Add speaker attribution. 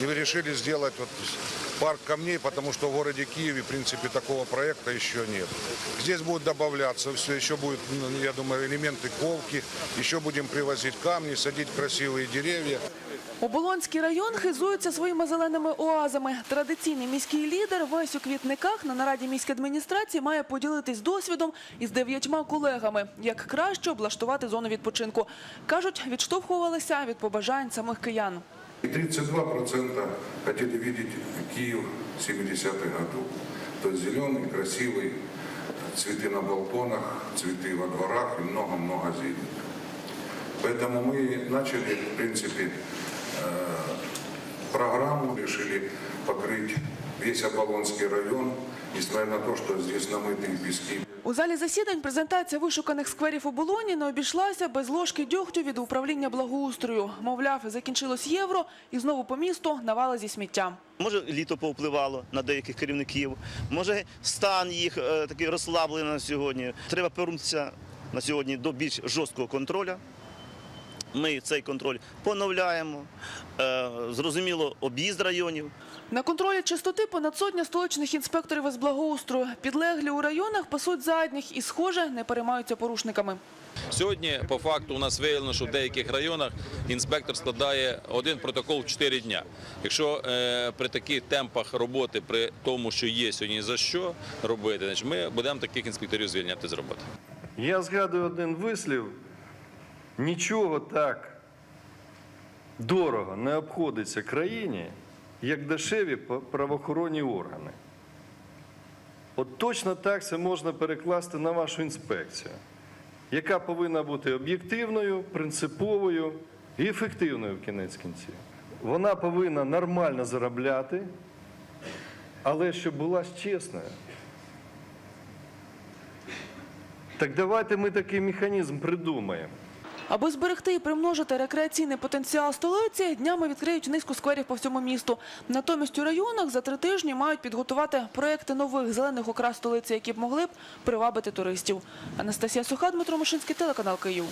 Speaker 1: И вы решили сделать вот парк камней, потому что в городе Киеве, в принципе, такого проекта еще нет. Здесь будет добавляться все, еще будет, ну, я думаю, элементы ковки, еще будем привозить камни, садить красивые деревья.
Speaker 2: Оболонський район хизується своїми зеленими оазами. Традиційний міський лідер весь у квітниках на нараді міської адміністрації має поділитись досвідом із дев'ятьма колегами, як краще облаштувати зону відпочинку. Кажуть, відштовхувалися від побажань самих киян.
Speaker 1: И 32% хотели видеть Киев 70-х годов. То есть зеленый, красивый, цветы на балконах, цветы во дворах и много-много зелени. Поэтому мы начали, в принципе, э, программу, решили покрыть весь Оболонский район, несмотря на то, что здесь намытые пески.
Speaker 2: У залі засідань презентація вишуканих скверів у Болоні не обійшлася без ложки дьогтю від управління благоустрою. Мовляв, закінчилось євро і знову по місту навали зі сміття.
Speaker 3: Може, літо повпливало на деяких керівників, може, стан їх е, такий розслаблений на сьогодні. Треба повернутися на сьогодні до більш жорсткого контролю. Ми цей контроль поновляємо. Е, Зрозуміло, об'їзд районів.
Speaker 2: На контролі чистоти понад сотня столичних інспекторів із благоустрою. Підлеглі у районах пасуть задніх і, схоже, не переймаються порушниками.
Speaker 4: Сьогодні, по факту, у нас виявлено, що в деяких районах інспектор складає один протокол в 4 дня. Якщо е, при таких темпах роботи, при тому, що є сьогодні за що робити, значить ми будемо таких інспекторів звільняти з роботи.
Speaker 5: Я згадую один вислів: нічого так дорого не обходиться країні, як дешеві правоохоронні органи. От точно так це можна перекласти на вашу інспекцію, яка повинна бути об'єктивною, принциповою і ефективною в кінець кінців. Вона повинна нормально заробляти, але щоб була чесною. Так давайте ми такий механізм придумаємо.
Speaker 2: Аби зберегти і примножити рекреаційний потенціал столиці, днями відкриють низку скверів по всьому місту. Натомість у районах за три тижні мають підготувати проекти нових зелених окрас столиці, які б могли б привабити туристів. Анастасія Суха, Дмитро Мишинський, телеканал Київ.